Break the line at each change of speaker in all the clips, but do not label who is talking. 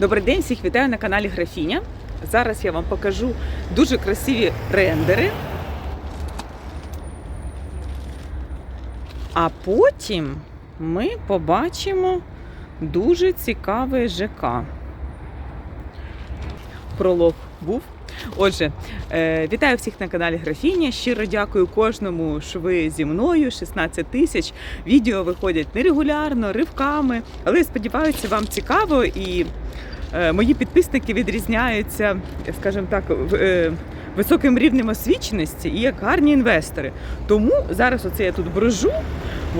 Добрий день, всіх вітаю на каналі Графіня. Зараз я вам покажу дуже красиві рендери. А потім ми побачимо дуже цікавий ЖК. Пролог був. Отже, е, вітаю всіх на каналі Графіня. Щиро дякую кожному, що ви зі мною. 16 тисяч. Відео виходять нерегулярно, ривками. Але сподіваюся, вам цікаво і мої підписники відрізняються, скажімо так, е, високим рівнем освіченості і як гарні інвестори. Тому зараз оце я тут брожу,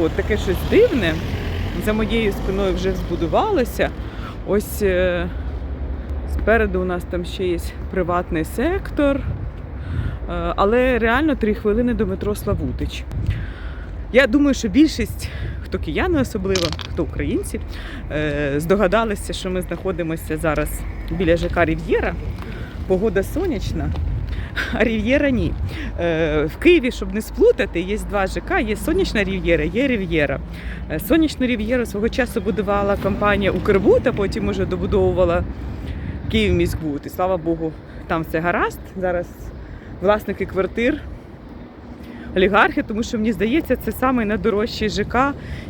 от таке щось дивне. За моєю спиною вже збудувалося. Ось. е, Спереду у нас там ще є приватний сектор, Е, але реально три хвилини до метро Славутич. Я думаю, що більшість, хто кияни особливо, хто українці, е, здогадалися, що ми знаходимося зараз біля ЖК Рів'єра. Погода сонячна, а Рів'єра ні. Е, В Києві, щоб не сплутати, є два ЖК, є сонячна Рів'єра, є Рів'єра. Е, Сонячну Рів'єру свого часу будувала компанія Укрбуд, а потім уже добудовувала Київміськбуд. І слава Богу, там все гаразд. Зараз власники квартир, олігархи, тому що мені здається, це самий найдорожчий ЖК,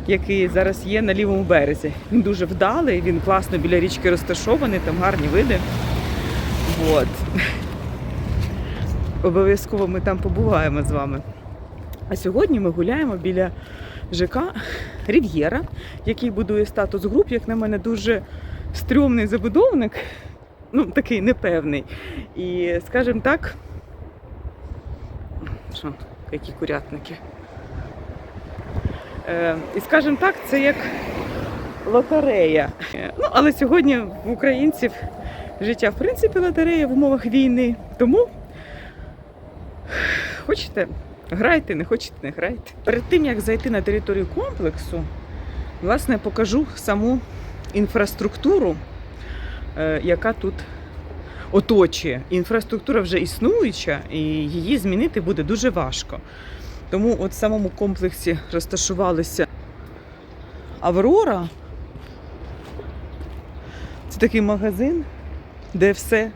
який зараз є на лівому березі. Він дуже вдалий, він класно біля річки розташований, там гарні види. От. Обов'язково ми там побуваємо з вами. А сьогодні ми гуляємо біля ЖК Рів'єра, який будує статус груп, як на мене, дуже стрьомний забудовник, ну такий непевний. І, скажімо так, що, які курятники. Е, і скажімо так, це як лотерея. Ну, але сьогодні в українців життя, в принципі, лотерея в умовах війни. Тому хочете, грайте, не хочете, не грайте. Перед тим, як зайти на територію комплексу, власне, покажу саму інфраструктуру, е, яка тут оточує. Інфраструктура вже існуюча, і її змінити буде дуже важко. Тому от в самому комплексі розташувалися Аврора. Це такий магазин, де все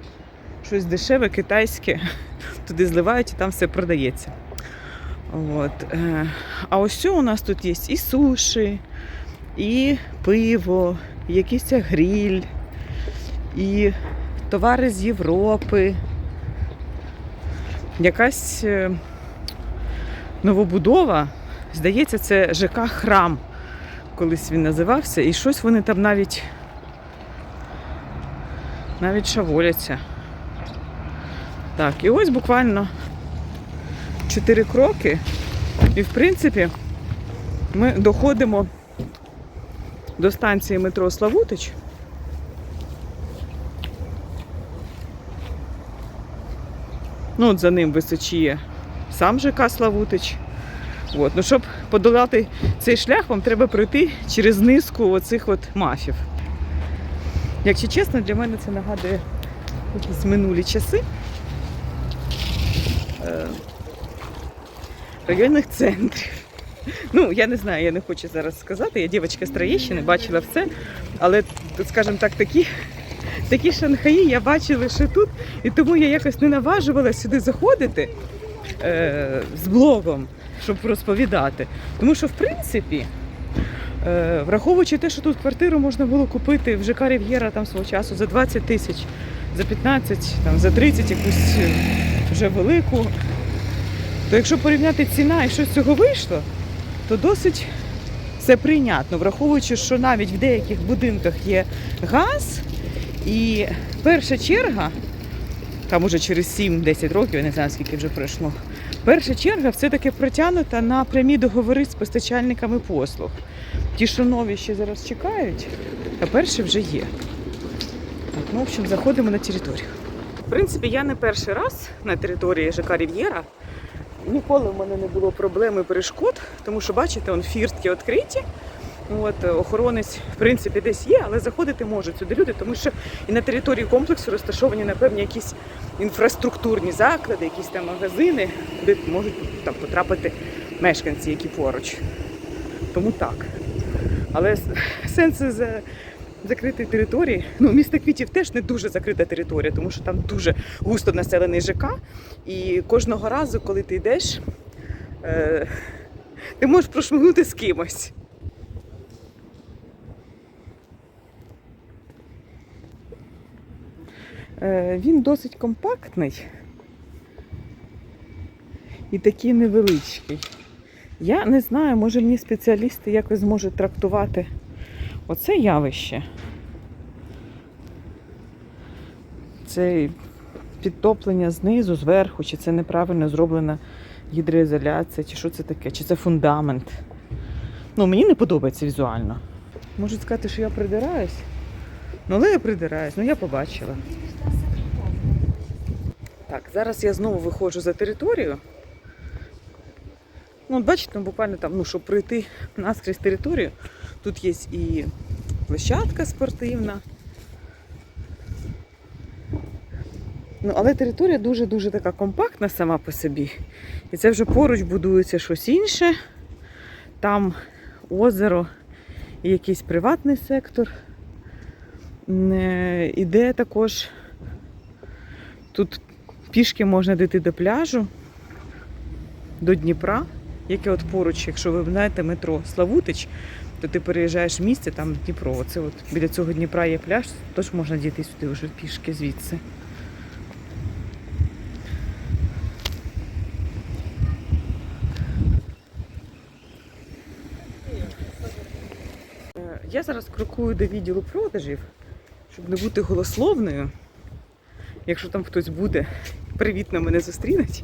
щось дешеве, китайське, туди зливають і там все продається. От. е, А ось у нас тут є і суші, і пиво, і якийсь гриль, і товари з Європи, якась е, новобудова. Здається, це ЖК Храм. Колись він називався, і щось вони там навіть навіть шаволяться. Так, і ось буквально чотири кроки, і в принципі ми доходимо до станції метро Славутич. Ну, от за ним височіє сам ЖК Славутич. От. Ну, щоб подолати цей шлях, вам треба пройти через низку оцих от мафів. Якщо чесно, для мене це нагадує якісь минулі часи е, районних центрів. Ну, я не знаю, я не хочу зараз сказати. Я дівчинка з Троєщини, бачила все. Але, скажімо так, такі, такі шанхаї я бачила лише тут, і тому я якось не наважувала сюди заходити е, з блогом, щоб розповідати. Тому що, в принципі, е, враховуючи те, що тут квартиру можна було купити в ЖК Рів'єра там свого часу за 20 тисяч, за 15, там, за 30 якусь е, вже велику, то якщо порівняти ціна і що з цього вийшло, то досить все прийнятно, враховуючи, що навіть в деяких будинках є газ, і перша черга, там уже через 7-10 років, я не знаю скільки вже пройшло, перша черга все-таки протягнута на прямі договори з постачальниками послуг. Ті, що нові ще зараз чекають, а перші вже є. Так, ну, в общем, заходимо на територію. В принципі, я не перший раз на території ЖК Рів'єра. Ніколи в мене не було проблем і перешкод, тому що, бачите, он фіртки відкриті. От, е, охоронець, в принципі, десь є, але заходити можуть сюди люди, тому що і на території комплексу розташовані, напевно, якісь інфраструктурні заклади, якісь там магазини, куди можуть там потрапити мешканці, які поруч. Тому так. Але сенс за закритій території. Ну, місто квітів теж не дуже закрита територія, тому що там дуже густо населений ЖК. І кожного разу, коли ти йдеш, е, ти можеш прошмигнути з кимось. Він досить компактний і такий невеличкий. Я не знаю, може мені спеціалісти якось зможуть трактувати оце явище. Це підтоплення знизу, зверху, чи це неправильно зроблена гідроізоляція, чи що це таке, чи це фундамент. Ну, мені не подобається візуально. Можуть сказати, що я придираюсь. Ну, але я придираюсь, ну я побачила. Так, зараз я знову виходжу за територію. Ну, бачите, ну, буквально там, ну, щоб пройти наскрізь територію, тут є і площадка спортивна. Ну, але територія дуже-дуже така компактна сама по собі. І це вже поруч будується щось інше. Там озеро і якийсь приватний сектор. Іде також. Тут пішки можна дійти до пляжу, до Дніпра, яке от поруч, якщо ви знаєте метро Славутич, то ти переїжджаєш в місце, там Дніпро. Оце от біля цього Дніпра є пляж, тож можна дійти сюди вже пішки звідси. Е, Я зараз крокую до відділу продажів, щоб не бути голословною. Якщо там хтось буде, привітно мене зустрінуть.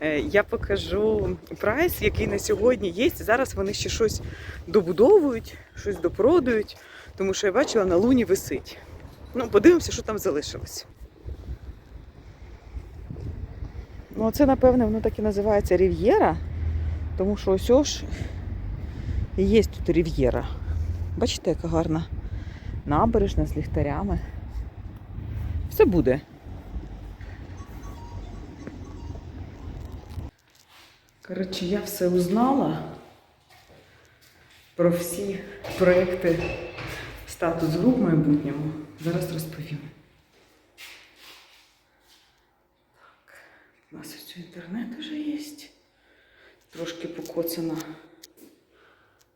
Е, Я покажу прайс, який на сьогодні є. Зараз вони ще щось добудовують, щось допродують, тому що я бачила на луні висить. Ну, подивимося, що там залишилось. Ну, це, напевне, воно так і називається Рів'єра, тому що ось ось є тут Рів'єра. Бачите, яка гарна набережна з ліхтарями. Все буде. Коротше, я все узнала про всі проекти статус груп в майбутньому. Зараз розповім. Так, у нас ось інтернет вже є. Трошки покоцана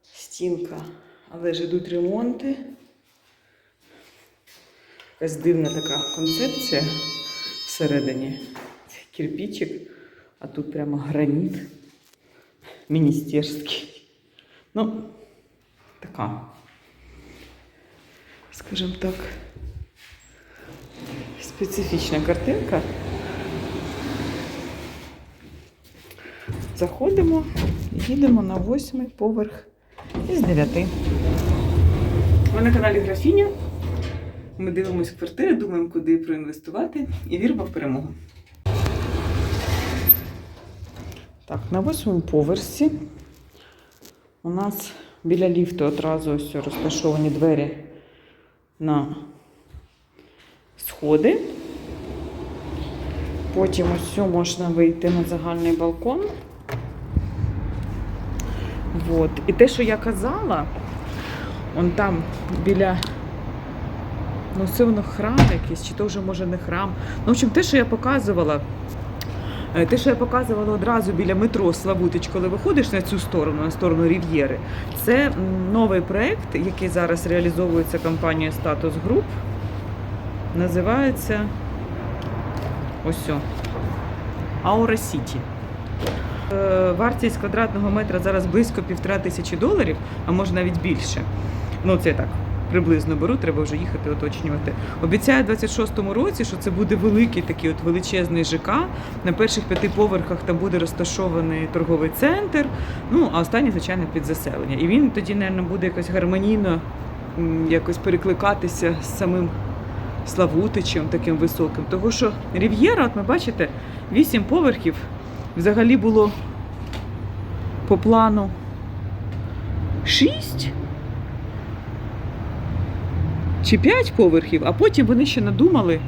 стінка, але ж йдуть ремонти. Якась дивна така концепція всередині. Це кирпичик, а тут прямо граніт міністерський. Ну, така, скажімо так, специфічна картинка. Заходимо, їдемо на восьмий поверх із дев'яти. Ми на каналі Графіня. Ми дивимось квартири, думаємо, куди проінвестувати і віримо в перемогу. Так, на восьмому поверсі у нас біля ліфту одразу ось розташовані двері на сходи. Потім ось можна вийти на загальний балкон. Вот. І те, що я казала, он там біля Ну, це воно храм якийсь, чи то вже може не храм. Ну, в общем, те, що я показувала, е, те, що я показувала одразу біля метро Славутич, коли виходиш на цю сторону, на сторону Рів'єри, це новий проєкт, який зараз реалізовується компанією Status Group. Називається ось Aura City. Е, Вартість квадратного метра зараз близько півтора тисячі доларів, а може навіть більше. Ну, це так приблизно беру, треба вже їхати уточнювати. Обіцяє в 26-му році, що це буде великий такий от величезний ЖК. На перших п'яти поверхах там буде розташований торговий центр. Ну а останній, звичайно, під заселення. І він тоді, мабуть, буде якось гармонійно якось перекликатися з самим Славутичем таким високим. Того що Рів'єра, от ми бачите, вісім поверхів взагалі було по плану шість чи п'ять поверхів, а потім вони ще надумали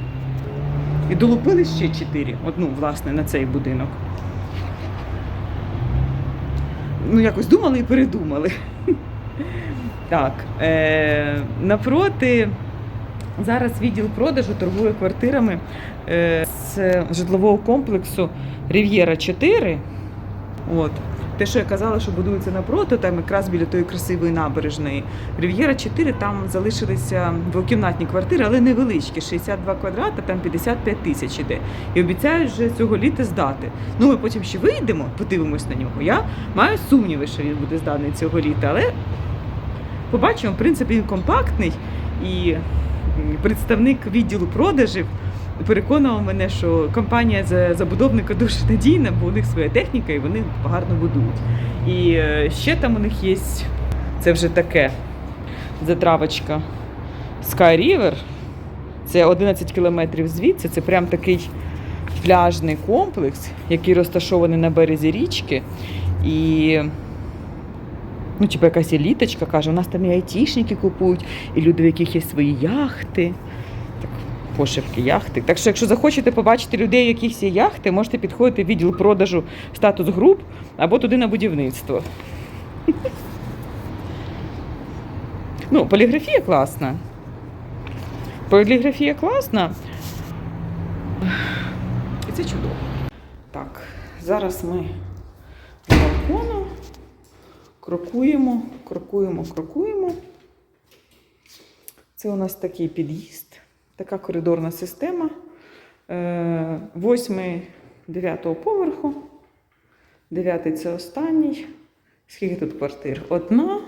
і долупили ще чотири. Одну, власне, на цей будинок. Ну, якось думали і передумали. Так, е, напроти зараз відділ продажу торгує квартирами е, з житлового комплексу Рів'єра 4. От. Те, що я казала, що будується напроти, там якраз біля тої красивої набережної. Рів'єра 4, там залишилися двокімнатні квартири, але невеличкі, 62 квадрати, там 55 тисяч іде. І обіцяють вже цього літа здати. Ну, ми потім ще вийдемо, подивимось на нього. Я маю сумніви, що він буде зданий цього літа, але побачимо, в принципі, він компактний і представник відділу продажів переконував мене, що компанія забудовника дуже надійна, бо у них своя техніка і вони гарно будують. І е, ще там у них є це вже таке затравочка Sky River. Це 11 кілометрів звідси. Це прям такий пляжний комплекс, який розташований на березі річки. І ну, типу, якась еліточка каже, у нас там і айтішники купують, і люди, в яких є свої яхти. Так, пошепки яхти. Так що, якщо захочете побачити людей, яких є яхти, можете підходити в відділ продажу статус груп або туди на будівництво. Ну, поліграфія класна. Поліграфія класна. І це чудово. Так, зараз ми з балкону крокуємо, крокуємо, крокуємо. Це у нас такий під'їзд, така коридорна система. Е, Восьмий дев'ятого поверху. Дев'ятий це останній. Скільки тут квартир? Одна,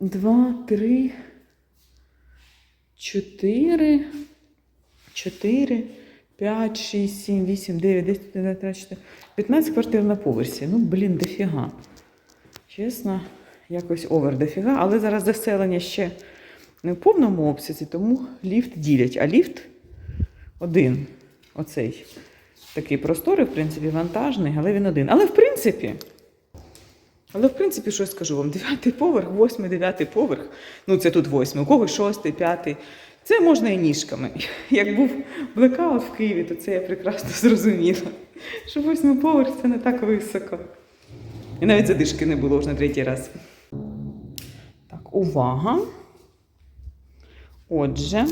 два, три, чотири, чотири, п'ять, шість, сім, вісім, дев'ять, десять, чотирнадцять, 15 квартир на поверсі. Ну, блін, дофіга. Чесно, якось овер дофіга, але зараз заселення ще не в повному обсязі, тому ліфт ділять. А ліфт один. Оцей такий просторий, в принципі, вантажний, але він один. Але в принципі. Але в принципі, що я скажу вам? Дев'ятий поверх, восьмий, дев'ятий поверх. Ну, це тут восьмий, у когось шостий, п'ятий. Це можна і ніжками. Як був блекаут в Києві, то це я прекрасно зрозуміла. Що восьмий поверх це не так високо. І навіть задишки не було вже на третій раз. Так, увага. Отже,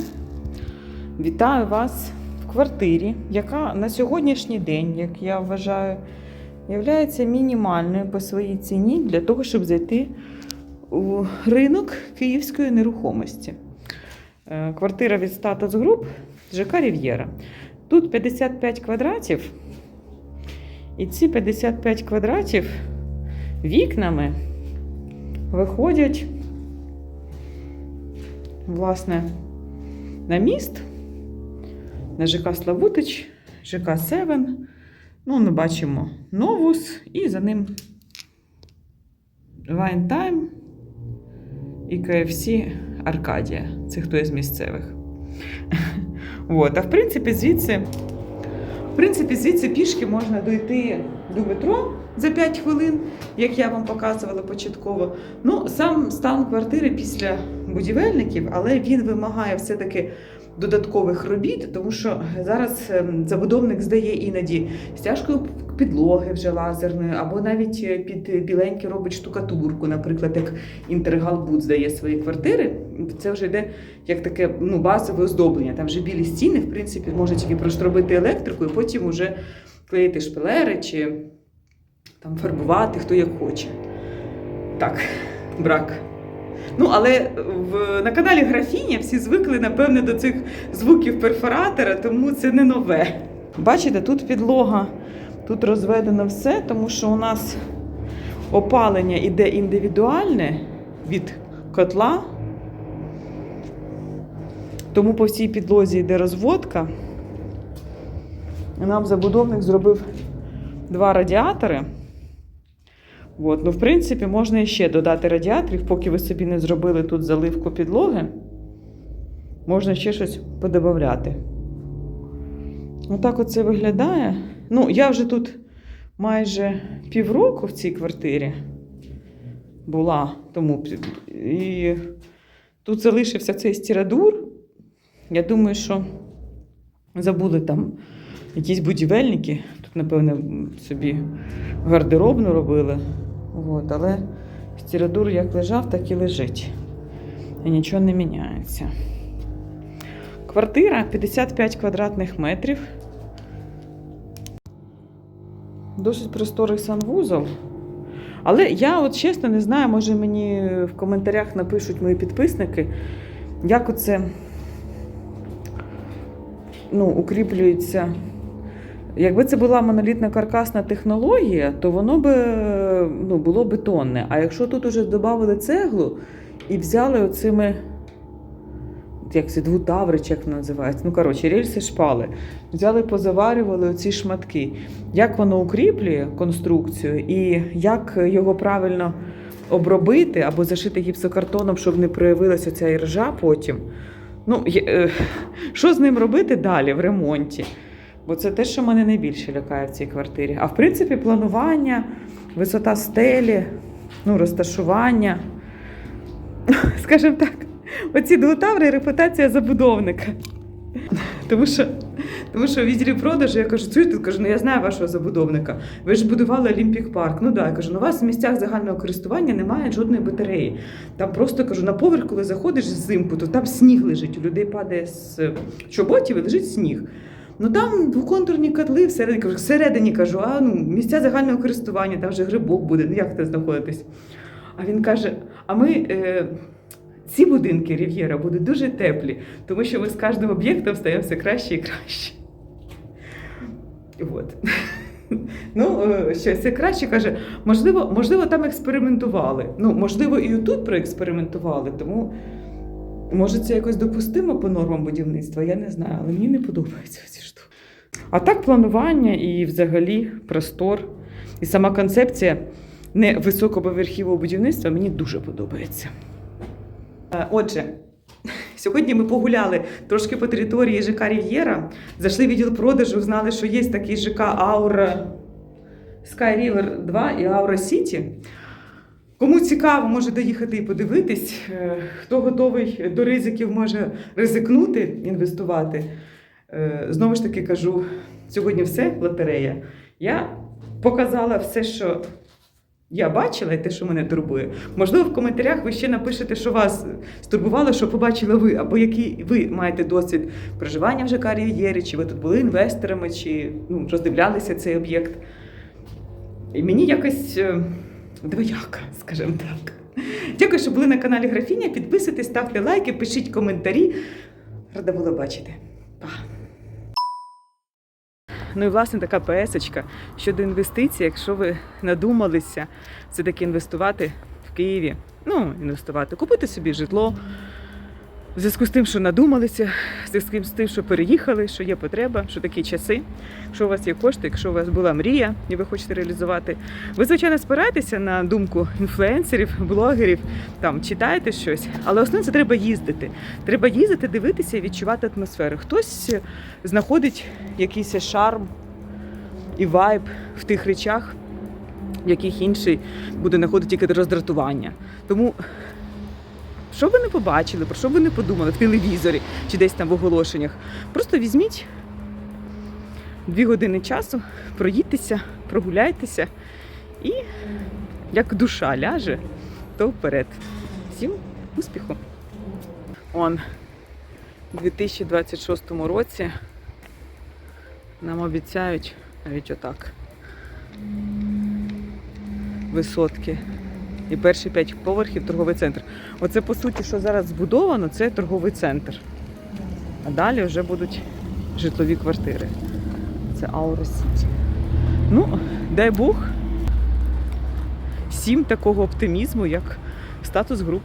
вітаю вас в квартирі, яка на сьогоднішній день, як я вважаю, є мінімальною по своїй ціні для того, щоб зайти у ринок київської нерухомості. Е, Квартира від Status Group ЖК Рів'єра. Тут 55 квадратів. І ці 55 квадратів вікнами виходять, власне, на міст, на ЖК Славутич, ЖК Севен. Ну, ми бачимо Новус і за ним Time і KFC Аркадія. Це хто із місцевих. От. А в принципі, звідси, в принципі, звідси пішки можна дойти до метро за 5 хвилин, як я вам показувала початково. Ну, сам стан квартири після будівельників, але він вимагає все-таки додаткових робіт, тому що зараз ем, забудовник здає іноді стяжкою підлоги вже лазерною, або навіть е, під біленьки робить штукатурку, наприклад, як Інтергалбуд здає свої квартири. Це вже йде як таке ну, базове оздоблення. Там вже білі стіни, в принципі, може тільки проштробити електрику і потім вже клеїти шпалери чи там фарбувати, хто як хоче. Так, брак. Ну, але в, на каналі Графіня всі звикли, напевне, до цих звуків перфоратора, тому це не нове. Бачите, тут підлога, тут розведено все, тому що у нас опалення іде індивідуальне від котла. Тому по всій підлозі йде розводка. Нам забудовник зробив два радіатори. От. Ну, в принципі, можна іще додати радіаторів, поки ви собі не зробили тут заливку підлоги. Можна ще щось подобавляти. Отак оце виглядає. Ну, я вже тут майже півроку в цій квартирі була. Тому і тут залишився цей стірадур. Я думаю, що забули там якісь будівельники. Тут, напевне, собі гардеробну робили. От, але Стіродур як лежав, так і лежить. І нічого не міняється. Квартира 55 квадратних метрів. Досить просторий санвузол. Але я, от чесно, не знаю, може мені в коментарях напишуть мої підписники, як оце ну, укріплюється. Якби це була монолітна каркасна технологія, то воно би ну, було бетонне. А якщо тут уже додали цеглу і взяли оцими, як це, двутаври, як воно називається, ну коротше, рельси шпали, взяли, позаварювали оці шматки. Як воно укріплює конструкцію і як його правильно обробити або зашити гіпсокартоном, щоб не проявилася ця іржа потім. Ну, е, що з ним робити далі в ремонті? Бо це те, що мене найбільше лякає в цій квартирі. А в принципі, планування, висота стелі, ну, розташування. Скажімо так, оці двотаври репутація забудовника. Тому що, тому що в відділі продажу я кажу, чуєте, кажу, ну я знаю вашого забудовника. Ви ж будували Олімпік парк. Ну да, кажу, ну у вас в місцях загального користування немає жодної батареї. Там просто кажу, на поверх, коли заходиш взимку, то там сніг лежить. У людей падає з чоботів і лежить сніг. Ну там двоконтурні котли всередині кажу, всередині кажу, а ну місця загального користування, там вже грибок буде. Ну як це знаходитись? А він каже: а ми. Е, ці будинки Рів'єра будуть дуже теплі, тому що ми з кожним об'єктом стаємо все краще і краще. От. Ну, е, що все краще каже, можливо, можливо, там експериментували. Ну, можливо, і тут проекспериментували, тому може це якось допустимо по нормам будівництва, я не знаю, але мені не подобаються ці штуки. А так планування і взагалі простор, і сама концепція не високоповерхівого будівництва мені дуже подобається. Е, Отже, сьогодні ми погуляли трошки по території ЖК Рів'єра. Зайшли в відділ продажу, знали, що є такий ЖК Аура Sky River 2 і Аура Сіті. Кому цікаво, може доїхати і подивитись. Е, Хто готовий до ризиків, може ризикнути, інвестувати. Е, Знову ж таки кажу, сьогодні все лотерея. Я показала все, що я бачила, і те, що мене турбує. Можливо, в коментарях ви ще напишете, що вас стурбувало, що побачили ви, або який ви маєте досвід проживання в ЖК Рів'єрі, чи ви тут були інвесторами, чи ну, роздивлялися цей об'єкт. І мені якось е, двояка, скажімо так. Дякую, що були на каналі Графіня. Підписуйтесь, ставте лайки, пишіть коментарі. Рада була бачити. Па! Ну і власне така песочка щодо інвестицій, якщо ви надумалися все-таки інвестувати в Києві, ну, інвестувати, купити собі житло. В зв'язку з тим, що надумалися, в зв'язку з тим, що переїхали, що є потреба, що такі часи, якщо у вас є кошти, якщо у вас була мрія і ви хочете реалізувати, ви, звичайно, спираєтеся на думку інфлюенсерів, блогерів, там читаєте щось, але основне це треба їздити. Треба їздити, дивитися і відчувати атмосферу. Хтось знаходить якийсь шарм і вайб в тих речах, в яких інший буде знаходити тільки роздратування. Тому що ви не побачили, про що ви не подумали в телевізорі чи десь там в оголошеннях. Просто візьміть дві години часу, проїдьтеся, прогуляйтеся і як душа ляже, то вперед. Всім успіху! Он у 2026 році нам обіцяють навіть отак. Висотки. І перші п'ять поверхів торговий центр. Оце по суті, що зараз збудовано, це торговий центр. А далі вже будуть житлові квартири. Це Аура Сіті. Ну, дай Бог, всім такого оптимізму, як статус груп.